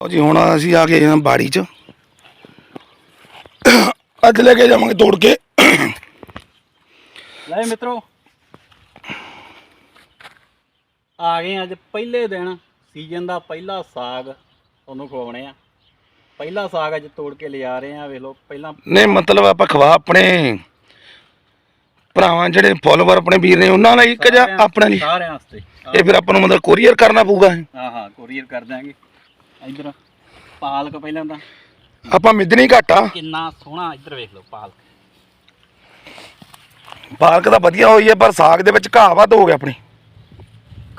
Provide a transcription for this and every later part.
ਲਓ ਜੀ ਹੁਣ ਅਸੀਂ ਆ ਗਏ ਹਾਂ ਬਾੜੀ 'ਚ। ਅੱਜ ਲੈ ਕੇ ਜਾਵਾਂਗੇ ਤੋੜ ਕੇ। ਲੈ ਮਿੱਤਰੋ। ਆ ਗਏ ਅੱਜ ਪਹਿਲੇ ਦਿਨ ਸੀਜ਼ਨ ਦਾ ਪਹਿਲਾ ਸਾਗ ਤੁਹਾਨੂੰ ਖਵਾਉਣੇ ਆ। ਪਹਿਲਾ ਸਾਗ ਅੱਜ ਤੋੜ ਕੇ ਲਿਆ ਰਹੇ ਆ ਵੇਖ ਲਓ ਪਹਿਲਾਂ ਨਹੀਂ ਮਤਲਬ ਆਪਾਂ ਖਵਾ ਆਪਣੇ ਭਰਾਵਾਂ ਜਿਹੜੇ ਫੋਲੋਵਰ ਆਪਣੇ ਵੀਰ ਨੇ ਉਹਨਾਂ ਲਈ ਇੱਕ ਜਾਂ ਸਾਰਿਆਂ- ਆਪਣੇ ਲਈ ਸਾਰਿਆਂ ਵਾਸਤੇ। ਇਹ ਫਿਰ ਆਪਾਂ ਨੂੰ ਮਤਲਬ ਕੋਰੀਅਰ ਕਰਨਾ ਪਊਗਾ। ਇਹ। ਹਾਂ ਹਾਂ ਕੋਰੀਅਰ ਕਰ ਦਾਂਗੇ ਇਧਰ ਪਾਲਕ ਪਹਿਲਾਂ ਤਾਂ ਆਪਾਂ ਮਿੱਧਣੀ ਘੱਟ ਆ। ਕਿੰਨਾ ਸੋਹਣਾ ਇੱਧਰ ਵੇਖ ਲਓ ਪਾਲਕ। ਪਾਲਕ ਤਾਂ ਵਧੀਆ ਹੋਈ ਹੈ ਪਰ ਸਾਗ ਦੇ ਵਿੱਚ ਘਾਹ ਵੱਧ ਹੋ ਗਿਆ ਆਪਣੀ।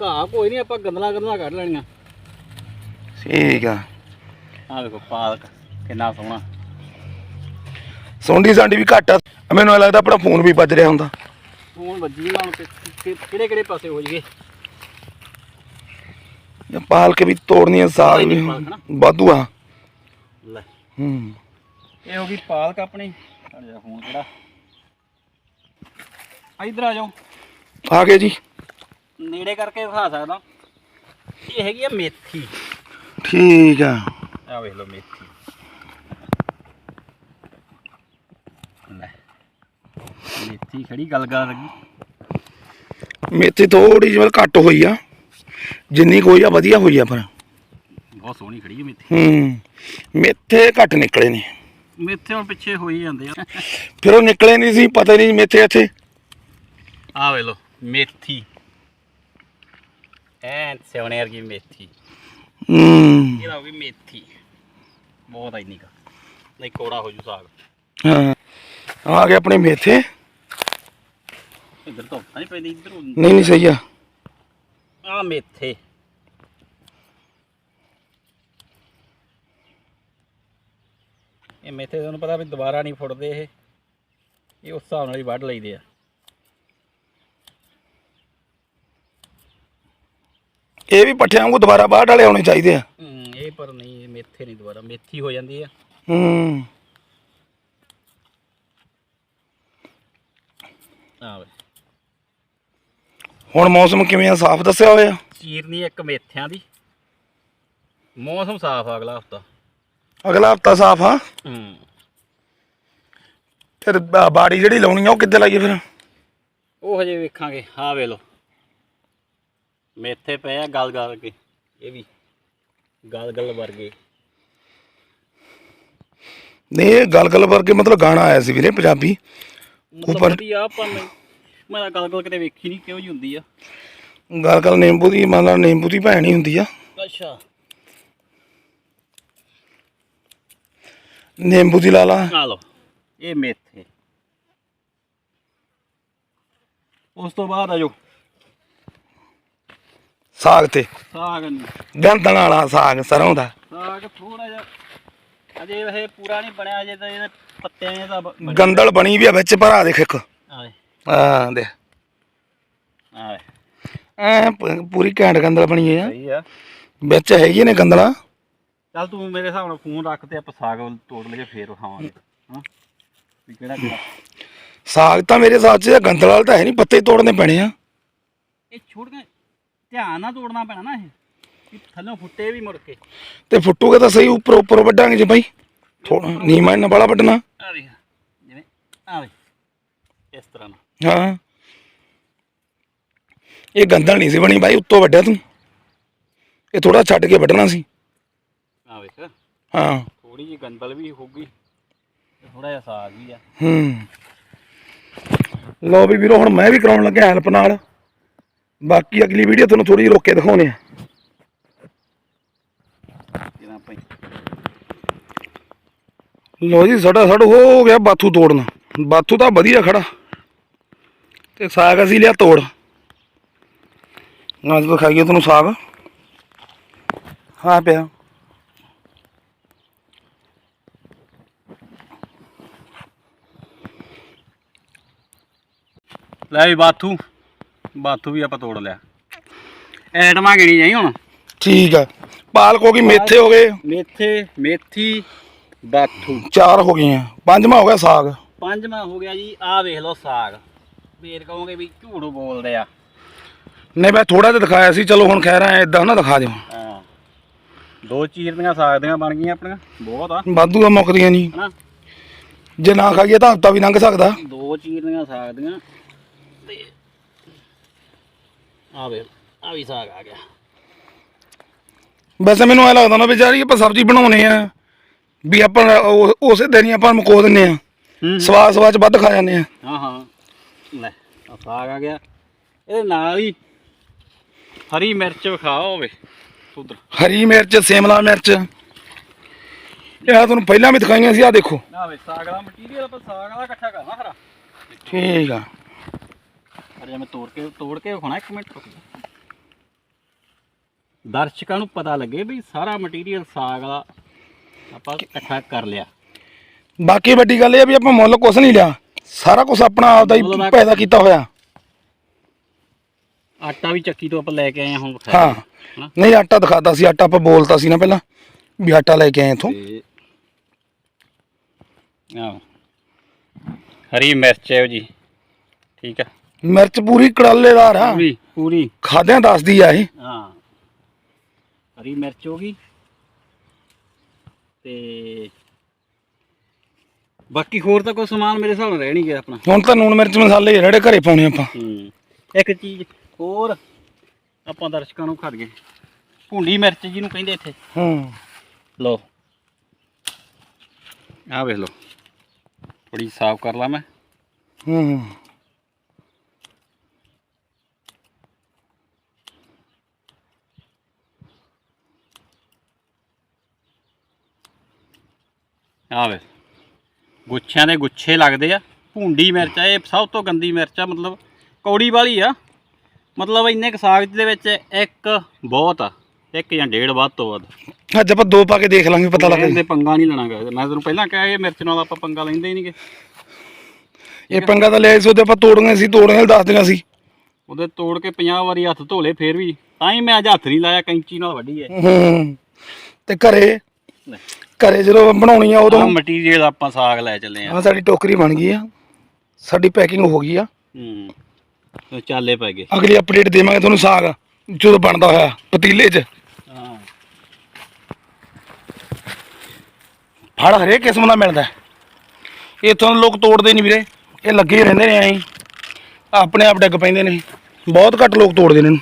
ਘਾਹ ਕੋਈ ਨਹੀਂ ਆਪਾਂ ਗੰਦਲਾਂ ਗੰਦਲਾਂ ਕੱਢ ਲੈਣੀਆਂ। ਠੀਕ ਆ। ਆਹ ਵੇਖੋ ਪਾਲਕ ਕਿੰਨਾ ਸੋਹਣਾ। ਸੌਂਡੀ ਸਾਂਡੀ ਵੀ ਘੱਟ ਆ। ਮੈਨੂੰ ਲੱਗਦਾ ਆਪਣਾ ਫੋਨ ਵੀ ਵੱਜ ਰਿਹਾ ਹੁੰਦਾ। ਹੁਣ ਵੱਜੀ ਨਾ ਹੁਣ ਕਿਹੜੇ ਕਿਹੜੇ ਪਾਸੇ ਹੋ ਜਗੇ ਜਾਂ ਪਾਲਕ ਵੀ ਤੋੜਨੀ ਆ ਸਾਗ ਵੀ ਪਾਲਕ ਨਾ। ਵਾਧੂ ਆ। ਲੈ। ਹੂੰ। ਇਹ ਹੋ ਗਈ ਪਾਲਕ ਆਪਣੀ। ਹਟ ਜਾ ਫੋਨ ਕਿਹੜਾ ਇਧਰ ਆ ਜਾਓ। ਆ ਗਏ ਜੀ। ਨੇੜੇ ਕਰਕੇ ਦਿਖਾ ਸਕਦਾ। ਇਹ ਹੈਗੀ ਆ ਮੇਥੀ। ਠੀਕ ਆ। ਆ ਵੇਖ ਲਓ ਮੇਥੀ। ਲੈ। ਮੇਥੀ ਖੜੀ ਗੱਲ ਗੱਲ ਲੱਗੀ। ਮੇਥੀ ਥੋੜੀ ਜਿਹੀ ਘੱਟ ਹੋਈ ਆ। ਜਿੰਨੀ ਕੋਈ ਆ ਵਧੀਆ ਹੋਈ ਆ ਪਰ। ਬਹੁਤ ਸੋਹਣੀ ਖੜੀ ਹੈ ਮੇਥੀ। ਹੂੰ ਮੇਥੇ ਘੱਟ ਨਿਕਲੇ ਨੇ। ਮੇਥੇ ਹੁਣ ਪਿੱਛੇ ਹੋਈ ਜਾਂਦੇ ਆ। ਫਿਰ ਉਹ ਨਿਕਲੇ ਨਹੀਂ ਸੀ ਪਤਾ ਨਹੀਂ ਮੇਥੇ ਇੱਥੇ। ਆ ਵੇਖ ਲਓ ਮੇਥੀ। ਐ ਸੋਹਣੇ ਵਰਗੀ ਮੇਥੀ। ਹੂੰ। ਇਹ ਹੋ ਗਈ ਮੇਥੀ। ਬਹੁਤ ਆਈ ਨਿਕਾ ਨਹੀਂ ਕੋੜਾ ਹੋ ਜੂ ਸਾਗ। ਹਾਂ। ਆ ਗਏ ਆਪਣੇ ਮੇਥੇ। ਇੱਧਰ ਤੋਂ ਨਹੀਂ ਪੈਂਦੀ ਇੱਧਰ ਨਹੀਂ ਨਹੀਂ ਸਹੀ ਆ। ਆ ਮੇਥੇ ਇਹ ਮੇਥੇ ਤੁਹਾਨੂੰ ਪਤਾ ਵੀ ਦੁਬਾਰਾ ਨਹੀਂ ਫੁੱਟਦੇ ਇਹ। ਇਹ ਉਸ ਹਿਸਾਬ ਨਾਲ ਹੀ ਵੱਢ ਲਈਦੇ ਆ। ਇਹ ਵੀ ਪੱਠਿਆਂ ਵਾਂਗੂ ਦੁਬਾਰਾ ਬਾਹਰ ਵਾਲੇ ਆਉਣੇ ਚਾਹੀਦੇ ਆ। ਹੂੰ, ਇਹ ਪਰ ਨਹੀਂ ਇਹ ਮੇਥੇ ਨਹੀਂ ਦੁਬਾਰਾ ਮੇਥੀ ਹੋ ਜਾਂਦੀ ਆ। ਹੂੰ। ਆ ਵੇ। ਹੁਣ ਮੌਸਮ ਕਿਵੇਂ ਆ? ਸਾਫ਼ ਦੱਸਿਆ ਹੋਇਆ? ਚੀਰਨੀ ਇੱਕ ਮੇਥਿਆਂ ਦੀ। ਮੌਸਮ ਸਾਫ਼ ਆ ਅਗਲਾ ਹਫਤਾ। ਅਗਲਾ ਹਫਤਾ ਸਾਫ਼ ਆ? ਹੂੰ। ਫਿਰ ਬਾ- ਬਾੜੀ ਜਿਹੜੀ ਲਾਉਣੀ ਆ ਉਹ ਕਿੱਦੇ ਲਾਈਏ ਫਿਰ? ਉਹ ਹਜੇ ਵੇਖਾਂਗੇ। ਆ ਵੇ ਲੋ ਮੇਥੇ ਪਏ ਆ ਗਲ ਗਲ ਕੇ। ਇਹ ਵੀ ਗਲ ਗਲ ਵਰਗੇ। ਨਹੀਂ ਇਹ ਗੱਲ ਗੱਲ ਵਰਗੇ ਮਤਲਬ ਗਾਣਾ ਆਇਆ ਸੀ ਵੀਰੇ ਪੰਜਾਬੀ। ਮਤਲਬ ਉੱਪਰ- ਵਧੀਆ ਪਰ ਨਹੀਂ ਮੈਂ ਤਾਂ ਗਲ ਗਲ ਕਿਤੇ ਵੇਖੀ ਨਹੀਂ ਕਿਹੋ ਜੀ ਹੁੰਦੀ ਆ? ਗੱਲ ਗੱਲ ਨਿੰਬੂ ਦੀ ਮਤਲਬ ਨਿੰਬੂ ਦੀ ਭੈਣ ਹੀ ਹੁੰਦੀ ਆ। ਅੱਛਾ। ਨਿੰਬੂ ਦੀ ਲਾ ਲਾ। ਆ ਲੋ ਇਹ ਮੇਥੇ। ਉਸ ਤੋਂ ਬਾਅਦ ਆ ਜੋ ਸਾਗ ਤੇ। ਸਾਗ ਨਹੀਂ। ਗੰਦਣ ਵਾਲਾ ਸਾਗ ਸਰੋਂ ਦਾ। ਸਾਗ ਥੋੜਾ ਜਿਹਾ ਅਜੇ ਇਹ ਪੂਰਾ ਨਹੀਂ ਬਣਿਆ ਅਜੇ ਤਾਂ ਇਹਦੇ ਪੱਤਿਆਂ ਨੇ ਤਾਂ ਬ- ਗੰਦਲ ਬਣੀ ਵੀ ਆ ਵਿੱਚ ਭਰਾ ਦੇਖ ਇੱਕ। ਆ ਵੇ ਆ ਦੇ ਆ ਵੇ ਐ ਪੂਰੀ ਘੈਂਟ ਗੰਦਲ ਬਣੀ ਆ। ਸਹੀ ਆ। ਵਿੱਚ ਹੈਗੀ ਨੇ ਗੰਦਲਾਂ। ਚੱਲ ਤੂੰ ਮੇਰੇ ਹਿਸਾਬ ਨਾਲ ਫੋਨ ਰੱਖ ਤੇ ਆਪਾਂ ਸਾਗ ਤੋੜ ਲਈਏ ਫੇਰ ਵਿਖਾਵਾਂਗੇ। ਹਾਂ। ਵੀ ਕਿਹੜਾ ਕਿਹੜਾ ਸਾਗ ਤਾਂ ਮੇਰੇ ਹਿਸਾਬ 'ਚ ਗੰਦਲ ਵਾਲਾ ਤਾਂ ਹੈ ਨਹੀਂ ਪੱਤੇ ਹੀ ਤੋੜਨੇ ਪੈਣੇ ਆ। ਇਹ ਛੋੜ ਕੇ ਧਿਆਨ ਨਾਲ ਤੋੜਨਾ ਪੈਣਾ ਨਾ ਇਹ। ਵੀ ਥੱਲੋਂ ਫੁੱਟੇ ਵੀ ਮੁੜ ਕੇ। ਤੇ ਫੁੱਟੂਗਾ ਤਾਂ ਸਹੀ ਉੱਪਰ ਉੱਪਰ ਵੱਢਾਂਗੇ ਜੀ ਬਾਈ। ਥੋੜਾ ਨੀਮਾ ਇਹਨਾਂ ਵਾਲਾ ਵੱਢਣਾ। ਆ ਵੇ ਜਿਵੇਂ ਆ ਵੇ ਇਸ ਤਰ੍ਹਾਂ ਨਾਲ ਹਾਂ। ਇਹ ਗੰਦਲ ਨਹੀਂ ਸੀ ਬਣੀ ਬਾਈ ਉੱਤੋਂ ਵੱਢਿਆ ਤੂੰ। ਇਹ ਥੋੜਾ ਛੱਡ ਕੇ ਵੱਢਣਾ ਸੀ। ਆ ਵੇਖ। ਹਾਂ। ਥੋੜੀ ਜਿਹੀ ਗੰਦਲ ਵੀ ਹੋਊਗੀ। ਥੋੜਾ ਜਿਹਾ ਸਾਗ ਵੀ ਆ। ਹੂੰ। ਲੋ ਵੀ ਵੀਰੋ ਹੁਣ ਮੈਂ ਵੀ ਕਰਾਉਣ ਲੱਗਿਆ ਹੈਲਪ ਨਾਲ। ਬਾਕੀ ਅਗਲੀ ਵੀਡੀਓ ਤੁਹਾਨੂੰ ਥੋੜੀ ਜਿਹੀ ਰੋਕ ਕੇ ਦਿਖਾਉਣੇ ਆ ਲੋ ਜੀ ਸਾਡਾ ਸਾਡਾ ਹੋ ਗਿਆ ਬਾਥੂ ਤੋੜਨਾ। ਬਾਥੂ ਤਾਂ ਵਧੀਆ ਖੜਾ। ਤੇ ਸਾਗ ਅਸੀਂ ਲਿਆ ਤੋੜ। ਅੱਜ ਦਿਖਾਈਏ ਤੁਹਾਨੂੰ ਸਾਗ। ਹਾਂ ਪਿਆ। ਲੈ ਵੀ ਬਾਥੂ। ਬਾਥੂ ਵੀ ਆਪਾਂ ਤੋੜ ਲਿਆ। ਐਟਮਾਂ ਗਿਣੀ ਜਾਈ ਹੁਣ। ਠੀਕ ਆ। ਪਾਲਕ ਹੋ ਗਈ ਮੇਥੇ ਹੋ ਗਏ। ਮੇਥੇ ਮੇਥੀ ਬਾਥੂ। ਚਾਰ ਹੋ ਗਈਆਂ। ਪੰਜਵਾਂ ਹੋ ਗਿਆ ਸਾਗ। ਪੰਜਵਾਂ ਹੋ ਗਿਆ ਜੀ ਆਹ ਵੇਖ ਲਓ ਸਾਗ। ਫੇਰ ਕਹੋਗੇ ਵੀ ਝੂਠ ਬੋਲਦੇ ਆ। ਨਹੀਂ ਮੈਂ ਥੋੜਾ ਜਿਹਾ ਦਿਖਾਇਆ ਸੀ ਚਲੋ ਹੁਣ ਖੈਰ ਐ ਇਦਾਂ ਨਾ ਦਿਖਾ ਦਿਓ। ਹਾਂ। ਦੋ ਚੀਰਨੀਆਂ ਸਾਗ ਦੀਆਂ ਬਣ ਗਈਆਂ ਆਪਣੀਆਂ ਬਹੁਤ ਆ। ਵਾਧੂ ਆ ਮੁੱਕਦੀਆਂ ਨਹੀਂ। ਹਨਾ? ਜੇ ਨਾ ਖਾਈਏ ਤਾਂ ਹਫਤਾ ਵੀ ਲੰਘ ਸਕਦਾ। ਦੋ ਚੀਰਨੀਆਂ ਸਾਗ ਦੀਆਂ ਤੇ ਆ ਵੇ ਆ ਵੀ ਸਾਗ ਆ ਗਿਆ। ਵੈਸੇ ਮੈਨੂੰ ਐ ਲੱਗਦਾ ਨਾ ਵੀ ਯਾਰ ਆਪਾਂ ਸਬਜ਼ੀ ਬਣਾਉਨੇ ਆ ਵੀ ਆਪਾਂ ਉਹ- ਉਸੇ ਦਿਨ ਹੀ ਆਪਾਂ ਮੁਕੋ ਦਿੰਨੇ ਆ। ਹੂੰ। ਸਵਾਦ ਸਵਾਦ ਚ ਵੱਧ ਖਾ ਜਾਂਦੇ ਆ। ਹਾਂ ਹਾਂ। ਲੈ ਆ ਸਾਗ ਆ ਗਿਆ। ਇਹਦੇ ਨਾਲ ਹੀ ਹਰੀ ਮਿਰਚ ਵਿਖਾ ਹੋਵੇ ਉਧਰ ਹਰੀ ਮਿਰਚ ਸ਼ਿਮਲਾ ਮਿਰਚ। ਇਹ ਆ ਤੁਹਾਨੂੰ ਪਹਿਲਾਂ ਵੀ ਦਿਖਾਈਆਂ ਸੀ ਆ ਦੇਖੋ। ਨਾ ਵੇ ਸਾਗ ਦਾ ਮਟੀਰੀਅਲ ਆਪਾਂ ਸਾਗ ਦਾ ਇਕੱਠਾ ਕਰਨਾ ਹਰਾ ਠੀਕ ਆ। ਅਰੇ ਮੈਂ ਤੋੜ ਕੇ ਤੋੜ ਕੇ ਵਿਖਾਉਣਾ ਇੱਕ ਮਿੰਟ ਰੁਕ ਜਾ। ਦਰਸ਼ਕਾਂ ਨੂੰ ਪਤਾ ਲੱਗੇ ਵੀ ਸਾਰਾ ਮਟੀਰੀਅਲ ਸਾਗ ਦਾ ਆਪਾਂ ਇਕੱਠਾ ਕਰ ਲਿਆ। ਬਾਕੀ ਵੱਡੀ ਗੱਲ ਇਹ ਆ ਵੀ ਆਪਾਂ ਮੁੱਲ ਕੁਛ ਨਹੀਂ ਲਿਆ। ਸਾਰਾ ਕੁਝ ਆਪਣਾ ਆਪਦਾ ਹੀ ਪੈਦਾ ਕੀਤਾ ਹੋਇਆ। ਆਟਾ ਵੀ ਚੱਕੀ ਤੋਂ ਆਪਾਂ ਲੈ ਕੇ ਆਏ ਹਾਂ ਹੁਣ ਵਿਖਾਇਆ। ਹਾਂ। ਹਨਾ? ਨਹੀਂ ਆਟਾ ਦਿਖਾਤਾ ਸੀ ਆਟਾ ਆਪਾਂ ਬੋਲਤਾ ਸੀ ਨਾ ਪਹਿਲਾਂ ਵੀ ਆਟਾ ਲੈ ਕੇ ਆਏ ਇਥੋਂ। ਤੇ ਆਹ। ਹਰੀ ਮਿਰਚ ਹੈ ਜੀ। ਠੀਕ ਹੈ ਮਿਰਚ ਪੂਰੀ ਕੜਾਲੇਦਾਰ ਆ। ਪੂਰੀ ਪੂਰੀ। ਖਾਦਿਆਂ ਦੱਸਦੀ ਆ ਇਹ। ਹਾਂ। ਹਰੀ ਮਿਰਚ ਹੋ ਗਈ। ਤੇ ਬਾਕੀ ਹੋਰ ਤਾਂ ਕੋਈ ਸਮਾਨ ਮੇਰੇ ਹਿਸਾਬ ਨਾਲ ਰਹਿ ਨਹੀਂ ਗਿਆ ਆਪਣਾ। ਹੁਣ ਤਾਂ ਨੂਣ ਮਿਰਚ ਮਸਾਲੇ ਜਿਹੜੇ ਘਰੇ ਪਾਉਣੇ ਆਪਾਂ। ਹੂੰ। ਇੱਕ ਚੀਜ਼ ਹੋਰ ਆਪਾਂ ਦਰਸ਼ਕਾਂ ਨੂੰ ਖਾ ਦਈਏ ਭੁੰਡੀ ਮਿਰਚ ਜਿਹਨੂੰ ਕਹਿੰਦੇ ਇੱਥੇ। ਹੂੰ। ਲਓ। ਆਹ ਵੇਖ ਲਓ। ਥੋੜੀ ਸਾਫ਼ ਕਰ ਲਾ ਮੈਂ। ਹੂੰ। ਆਹ ਵੇ ਗੁੱਛਿਆਂ ਦੇ ਗੁੱਛੇ ਲੱਗਦੇ ਆ। ਭੁੰਡੀ ਮਿਰਚ ਆ ਇਹ ਸਭ ਤੋਂ ਗੰਦੀ ਮਿਰਚ ਆ ਮਤਲਬ ਕੌੜੀ ਵਾਲੀ ਆ। ਮਤਲਬ ਇੰਨੇ ਕੁ ਸਾਗ ਦੇ ਵਿੱਚ ਇੱਕ ਬਹੁਤ ਆ ਇੱਕ ਜਾਂ ਡੇਢ ਵੱਧ ਤੋਂ ਵੱਧ। ਅੱਜ ਆਪਾਂ ਦੋ ਪਾ ਕੇ ਦੇਖ ਲਾਂਗੇ ਪਤਾ ਲੱਗ ਇਹਦੇ ਪੰਗਾ ਨਹੀਂ ਲੈਣਾ ਗਾ ਮੈਂ ਤੈਨੂੰ ਪਹਿਲਾਂ ਕਿਹਾ ਇਹ ਮਿਰਚ ਨਾਲ ਆਪਾਂ ਪੰਗਾ ਲੈਂਦੇ ਹੀ ਨਹੀਂਗੇ। ਇਹ ਪੰਗਾ ਤਾਂ ਲਿਆ ਸੀ ਉਹਦੇ ਆਪਾਂ ਤੋੜੀਆਂ ਸੀ ਤੋੜੀਆਂ ਦੱਸ ਦਿਆਂ ਸੀ। ਉਹਦੇ ਤੋੜ ਕੇ 50 ਵਾਰੀ ਹੱਥ ਧੋਲੇ ਫੇਰ ਵੀ। ਤਾਂ ਹੀ ਮੈਂ ਅੱਜ ਹੱਥ ਨਹੀਂ ਲਾਇਆ ਕੈਂਚੀ ਨਾਲ ਵੱਢੀ ਐ। ਤੇ ਘਰੇ ਘਰੇ ਜਦੋਂ ਬਣਾਉਣੀ ਆ ਉਦੋਂ ਮਟੀਰੀਅਲ ਆਪਾਂ ਸਾਗ ਲੈ ਚੱਲੇ ਆ। ਆ ਸਾਡੀ ਟੋਕਰੀ ਬਣ ਗਈ ਆ। ਸਾਡੀ ਪੈਕਿੰਗ ਹੋ ਗਈ ਆ। ਹੂੰ। ਤੇ ਚਾਲੇ ਪੈ ਗਏ। ਅਗਲੀ ਅਪਡੇਟ ਦੇਵਾਂਗੇ ਤੁਹਾਨੂੰ ਸਾਗ ਜਦੋਂ ਬਣਦਾ ਹੋਇਆ ਪਤੀਲੇ 'ਚ। ਹਾਂ। ਫੜ ਹਰੇਕ ਕਿਸਮ ਦਾ ਮਿਲਦਾ। ਹੈ। ਇੱਥੋਂ ਲੋਕ ਤੋੜਦੇ ਨਹੀਂ ਵੀਰੇ। ਇਹ ਲੱਗੇ ਹੀ ਰਹਿੰਦੇ ਨੇ ਐਂ। ਹੀ। ਆਪਣੇ ਆਪ ਡਿੱਗ ਪੈਂਦੇ ਨੇ। ਬਹੁਤ ਘੱਟ ਲੋਕ ਤੋੜਦੇ ਨੇ। ਇਹਨੂੰ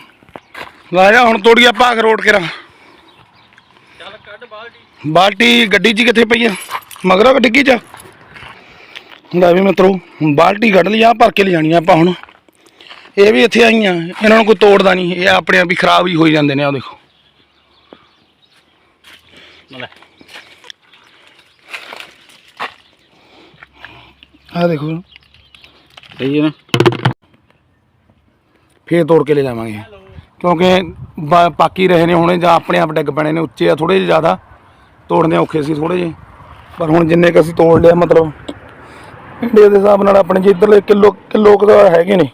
ਲੈ ਜਾ ਹੁਣ ਤੋੜੀਏ ਆਪਾਂ ਅਖਰੋਟ ਕੇ ਰਾਂ ਚੱਲ ਕੱਢ ਬਾਲਟੀ ਗੱਡੀ 'ਚ ਕਿੱਥੇ ਪਈ ਆ? ਮਗਰੋਂ ਕਿ ਡਿੱਗੀ 'ਚ? ਲੈ ਵੀ ਮਿੱਤਰੋ ਬਾਲਟੀ ਕੱਢ ਲਈ ਆ ਭਰ ਕੇ ਲਿਜਾਣੀ ਆ ਆਪਾਂ ਹੁਣ। ਇਹ ਵੀ ਇੱਥੇ ਆਈਆਂ ਇਹਨਾਂ ਨੂੰ ਕੋਈ ਤੋੜਦਾ ਨਹੀਂ ਇਹ ਆਪਣੇ ਆਪ ਹੀ ਖਰਾਬ ਹੀ ਹੋਈ ਜਾਂਦੇ ਨੇ ਆ ਦੇਖੋ। ਲੈ। ਆ ਦੇਖੋ। ਸਹੀ ਹੈ ਨਾ? ਫੇਰ ਤੋੜ ਕੇ ਲੈ ਜਾਵਾਂਗੇ। ਕਿਉਂਕਿ ਪਾਕੀ ਰਹੇ ਨੇ ਹੁਣੇ ਜਾਂ ਆਪਣੇ ਆਪ ਡਿੱਗ ਪੈਣੇ ਨੇ ਉੱਚੇ ਆ ਥੋੜੇ ਜਿਹੇ ਜ਼ਿਆਦਾ। ਤੋੜਨੇ ਔਖੇ ਸੀ ਥੋੜੇ ਜਿਹੇ। ਪਰ ਹੁਣ ਜਿੰਨੇ ਕ ਅਸੀਂ ਤੋੜ ਲਿਆ ਮਤਲਬ ਇੰਡੀਆ ਦੇ ਹਿਸਾਬ ਨਾਲ ਆਪਣੇ ਜੀ ਇੱਧਰਲੇ ਕਿਲੋ ਕਿਲੋ ਕੁ ਤਾਂ ਹੈਗੇ ਨੇ।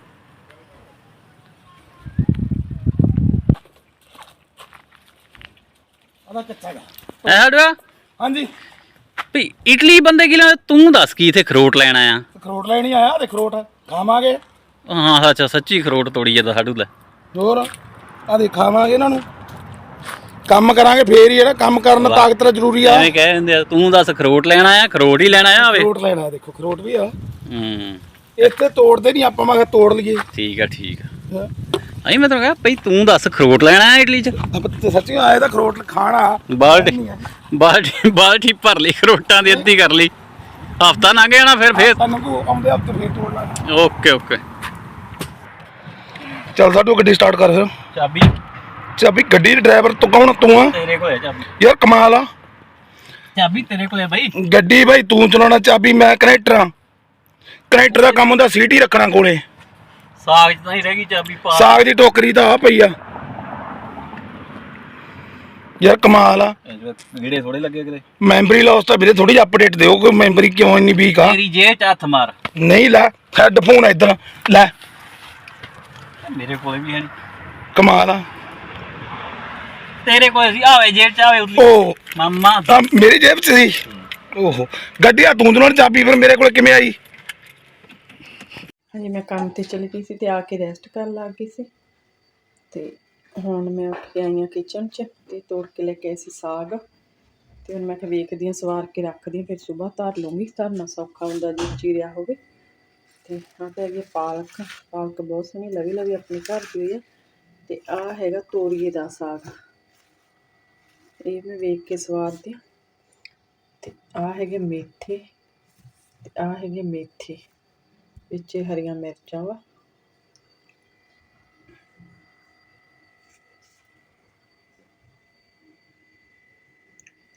ਆਦਾ ਕੱਚਾ ਗਾ ਐ ਹੜਵਾ ਹਾਂਜੀ। ਭਈ ਇਟਲੀ ਬੰਦੇ ਕੀ ਲੈਣਾ ਤੂੰ ਦੱਸ ਕੀ ਇਥੇ ਖਰੋਟ ਲੈਣਾ ਆ ਖਰੋਟ ਲੈਣੀ ਆਇਆ ਤੇ ਖਰੋਟ ਖਾਵਾਂਗੇ। ਹਾਂ ਅੱਛਾ ਸੱਚੀ ਖਰੋਟ ਤੋੜੀ ਜਾਂਦਾ ਸਾਡੂ ਲੈ ਹੋਰ ਆ ਦੇ ਖਾਵਾਂਗੇ ਇਹਨਾਂ ਨੂੰ। ਕੰਮ ਕਰਾਂਗੇ ਫੇਰ ਹੀ ਇਹਦਾ ਕੰਮ ਕਰਨ ਦਾ ਤਾਕਤ ਤਾਂ ਜ਼ਰੂਰੀ ਆ। ਐਵੇਂ ਕਹਿ ਦਿੰਦੇ ਆ ਤੂੰ ਦੱਸ ਖਰੋਟ ਲੈਣਾ ਆ ਖਰੋਟ ਹੀ ਲੈਣਾ ਆ ਆਵੇ? ਖਰੋਟ ਲੈਣਾ ਦੇਖੋ ਖਰੋਟ ਵੀ ਆ। ਹੂੰ। ਇੱਥੇ ਤੋੜਦੇ ਨਹੀਂ ਆਪਾਂ ਮੈਂ ਕਿਹਾ ਤੋੜ ਲਈਏ। ਠੀਕ ਆ ਠੀਕ ਆ। ਅਈ ਮੈਂ ਤੈਨੂੰ ਕਿਹਾ ਭਈ ਤੂੰ ਦੱਸ ਖਰੋਟ ਲੈਣਾ ਆ ਇਟਲੀ ਚ? ਆਪਾਂ ਤੇ ਸੱਚੀ ਆਏ ਤਾਂ ਖਰੋਟ ਖਾਣਾ। ਬਾਲਟੀ ਬਾਲਟੀ ਬਾਲਟੀ ਭਰ ਲਈ ਖਰੋਟਾਂ ਦੀ ਅੱਧੀ ਕਰ ਲਈ। ਹਫਤਾ ਲੰਘ ਜਾਣਾ ਫਿਰ ਫਿਰ। ਸਾਨੂੰ ਕੋ ਆਉਂਦੇ ਹਫ਼ਤੇ ਫੇਰ ਤੋੜ ਲਾਂਗੇ। Okay okay. ਚੱਲ ਸਾਡੂ ਗੱਡੀ ਸਟਾਰਟ ਕਰ ਫਿਰ। ਚਾਬੀ। ਚਾਬੀ ਗੱਡੀ ਦੇ ਡਰਾਈਵਰ ਤੂੰ ਕੌਣ ਤੂੰ ਆ? ਤੇਰੇ ਕੋਲ ਹੈ ਚਾਬੀ। ਯਾਰ ਕਮਾਲ ਆ। ਚਾਬੀ ਤੇਰੇ ਕੋਲ ਹੈ ਬਾਈ। ਗੱਡੀ ਭਾਈ ਤੂੰ ਚਲਾਉਣਾ ਚਾਬੀ ਮੈਂ ਕਨੈਕਟਰ ਆ। ਕਨੈਕਟਰ ਦਾ ਕੰਮ ਹੁੰਦਾ ਸੀਟੀ ਰੱਖਣਾ ਕੋਲੇ। ਸਾਗ ਚ ਤਾਂ ਹੀ ਰਹਿ ਗਈ ਚਾਬੀ ਪਾ। ਸਾਗ ਦੀ ਟੋਕਰੀ ਤਾਂ ਆ ਪਈ ਆ। ਯਾਰ ਕਮਾਲ ਆ। ਵੀੜੇ ਥੋੜੇ ਲੱਗੇ ਕਿਤੇ ਮੈਮਰੀ ਲਾਸ ਤਾਂ ਵੀਰੇ ਥੋੜੀ ਜਿਹੀ ਅਪਡੇਟ ਦਿਓ ਕੋਈ ਮੈਮਰੀ ਕਿਉਂ ਇੰਨੀ ਵੀਕ ਆ? ਤੇਰੀ ਜੇਬ ਚ ਹੱਥ ਮਾਰ। ਨਹੀਂ ਲੈ ਹੈੱਡਫੋਨ ਇਧਰ ਲੈ। ਮੇਰੇ ਕੋਲ ਵੀ ਹੈ ਨਹੀਂ ਕਮਾਲ ਆ। ਤੇਰੇ ਕੋਲ ਸੀ ਆਵੇ ਜੇਬ ਚ ਆਵੇ ਉਰਲੀ ਉਹ ਮਾਮਾ। ਆ ਮੇਰੀ ਜੇਬ 'ਚ ਸੀ। ਓਹੋ। ਗੱਡੀ ਆ ਤੂੰ ਚਲਾਉਣ ਚਾਬੀ ਫਿਰ ਮੇਰੇ ਕੋਲ ਕਿਵੇਂ ਆਈ? ਹਾਂਜੀ ਮੈਂ ਕੰਮ ਤੇ ਚਲੀ ਗਈ ਸੀ ਤੇ ਆ ਕੇ ਰੈਸਟ ਕਰਨ ਲੱਗ ਗਈ ਸੀ। ਤੇ ਹੁਣ ਮੈਂ ਉੱਠ ਕੇ ਆਈ ਹਾਂ ਕਿਚਨ 'ਚ ਤੇ ਤੋੜ ਕੇ ਲੈ ਕੇ ਆਈ ਸੀ ਸਾਗ। ਤੇ ਹੁਣ ਮੈਂ ਕਿਹਾ ਵੇਖਦੀ ਹਾਂ ਸਵਾਰ ਕੇ ਰੱਖਦੀ ਹਾਂ ਫਿਰ ਸਵੇਰ ਧਰ ਲੂੰਗੀ ਧਰਨਾ ਸੌਖਾ ਹੁੰਦਾ ਜੇ ਚੀਰਿਆ ਹੋਵੇ। ਤੇ ਹਾਂ ਤੇ ਹੈਗੀ ਪਾਲਕ। ਪਾਲਕ ਬਹੁਤ ਸੋਹਣੀ ਲਵੀ ਲਵੀ ਆਪਣੀ ਘਰ ਦੀ ਹੋਈ ਹੈ ਤੇ ਆ ਹੈਗਾ ਤੋਰੀਏ ਦਾ ਸਾਗ। ਇਹ ਮੈਂ ਵੇਖ ਕੇ ਸਵਾਦ ਹਾਂ ਤੇ ਆ ਹੈਗੇ ਮੇਥੇ, ਤੇ ਆ ਹੈਗੇ ਮੇਥੇ, ਵਿੱਚ ਹਰੀਆਂ ਮਿਰਚਾਂ ਵਾ।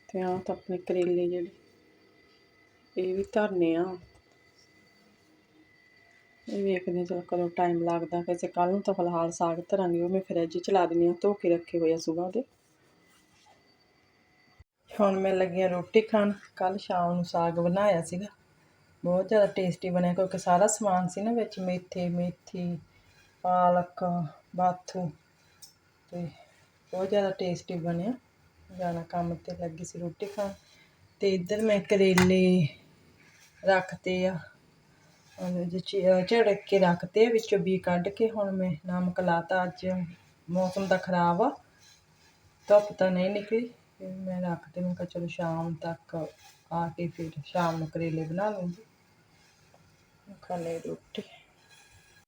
ਤੇ ਆ ਤਾਂ ਆਪਣੇ ਕਰੇਲੇ ਜਿਹੜੇ, ਇਹ ਵੀ ਧਰਨੇ ਆ। ਇਹ ਵੇਖਦੇ ਹਾਂ ਚਲੋ ਕਦੋਂ ਟਾਈਮ ਲੱਗਦਾ। ਵੈਸੇ ਕੱਲ ਨੂੰ ਤਾਂ ਫਿਲਹਾਲ ਸਾਗ ਧਰਾਂਗੇ, ਉਹ ਮੈਂ ਫਰਿੱਜ 'ਚ ਲਾ ਦਿੰਦੀ ਹਾਂ, ਧੋ ਕੇ ਰੱਖੇ ਹੋਏ ਆ ਸੁਬਾਹ ਦੇ। ਹੁਣ ਮੈਂ ਲੱਗੀ ਹਾਂ ਰੋਟੀ ਖਾਣ। ਕੱਲ ਸ਼ਾਮ ਨੂੰ ਸਾਗ ਬਣਾਇਆ ਸੀਗਾ। ਬਹੁਤ ਜ਼ਿਆਦਾ ਟੇਸਟੀ ਬਣਿਆ ਕਿਉਂਕਿ ਸਾਰਾ ਸਮਾਨ ਸੀ ਨਾ ਵਿੱਚ ਮੇਥੇ ਮੇਥੀ ਪਾਲਕ ਬਾਥੂ ਤੇ ਬਹੁਤ ਜ਼ਿਆਦਾ ਟੇਸਟੀ ਬਣਿਆ। ਜਾਣਾ ਕੰਮ ਤੇ ਲੱਗੀ ਸੀ ਰੋਟੀ ਖਾਣ। ਤੇ ਇੱਧਰ ਮੈਂ ਕਰੇਲੇ ਰੱਖਤੇ ਆ। ਉਹਦੇ ਝੜਕ ਕੇ ਰੱਖਤੇ ਆ, ਵਿੱਚੋਂ ਵੀ ਕੱਢ ਕੇ ਹੁਣ ਮੈਂ ਨਮਕ ਲਾਤਾ। ਅੱਜ ਮੌਸਮ ਦਾ ਖਰਾਬ ਆ। ਧੁੱਪ ਤਾਂ ਨਹੀਂ ਨਿਕਲੀ। ਫਿਰ ਮੈਂ ਰੱਖਤੇ ਮੈਂ ਕਿਹਾ ਚਲੋ ਸ਼ਾਮ ਤੱਕ ਆ ਕੇ ਫਿਰ ਸ਼ਾਮ ਨੂੰ ਕਰੇਲੇ ਬਣਾ ਲੂੰਗੀ। ਖਾਣੇ ਰੋਟੀ।